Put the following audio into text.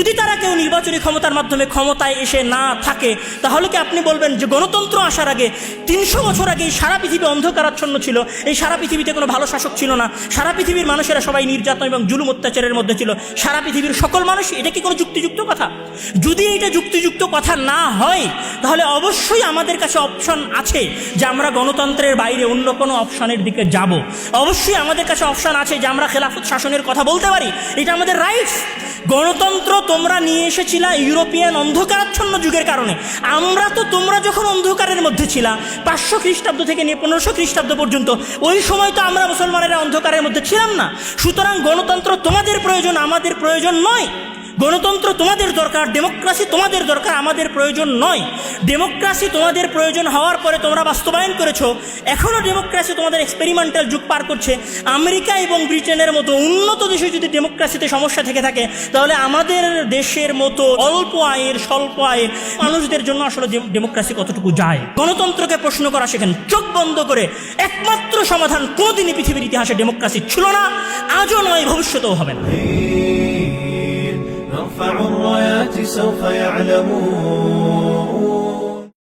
যদি তারা কেউ নির্বাচনী ক্ষমতার মাধ্যমে ক্ষমতায় এসে না থাকে, তাহলে কি আপনি বলবেন যে গণতন্ত্র আসার আগে তিনশো বছর আগে এই সারা পৃথিবী অন্ধকারাচ্ছন্ন ছিল? এই সারা পৃথিবীতে কোনো ভালো শাসক ছিল না। সারা পৃথিবীর মানুষেরা সবাই নির্যাতন এবং জুলুম অত্যাচারের মধ্যে ছিল। সারা পৃথিবীর সকল মানুষ, এটা কি কোনো যুক্তিযুক্ত কথা? যদি এটা যুক্তিযুক্ত কথা না হয়, তাহলে অবশ্যই আমাদের কাছে অপশন আছে যে আমরা গণতন্ত্রের বাইরে অন্য কোনো অপশনের দিকে যাব। অবশ্যই আমাদের কাছে অপশন আছে যে আমরা খেলাফত শাসনের কথা বলতে পারি। এটা আমাদের রাইটস গণতন্ত্র তোমরা নিয়ে এসেছিলা ইউরোপিয়ান অন্ধকারাচ্ছন্ন যুগের কারণে। আমরা তো তোমরা যখন অন্ধকারের মধ্যে ছিলা, পাঁচশো খ্রিস্টাব্দ থেকে নিয়ে পনেরোশো খ্রিস্টাব্দ পর্যন্ত, ওই সময় তো আমরা মুসলমানেরা অন্ধকারের মধ্যে ছিলাম না। সুতরাং গণতন্ত্র তোমাদের প্রয়োজন, আমাদের প্রয়োজন নয়। গণতন্ত্র তোমাদের দরকার, ডেমোক্রাসি তোমাদের দরকার, আমাদের প্রয়োজন নয়। ডেমোক্রাসি তোমাদের প্রয়োজন হওয়ার পরে তোমরা বাস্তবায়ন করেছ। এখনও ডেমোক্রাসি তোমাদের এক্সপেরিমেন্টাল যুগ পার করছে। আমেরিকা এবং ব্রিটেনের মতো উন্নত দেশে যদি ডেমোক্রাসিতে সমস্যা থেকে থাকে, তাহলে আমাদের দেশের মতো অল্প আয়ের, স্বল্প আয়ের মানুষদের জন্য আসলে ডেমোক্রাসি কতটুকু যায়? গণতন্ত্রকে প্রশ্ন করা শেখেন চোখ বন্ধ করে একমাত্র সমাধান কোনোদিনই পৃথিবীর ইতিহাসে ডেমোক্রাসি ছিল না, আজও নয়, ভবিষ্যতেও হবে না। نرفع الرايات سوف يعلمون.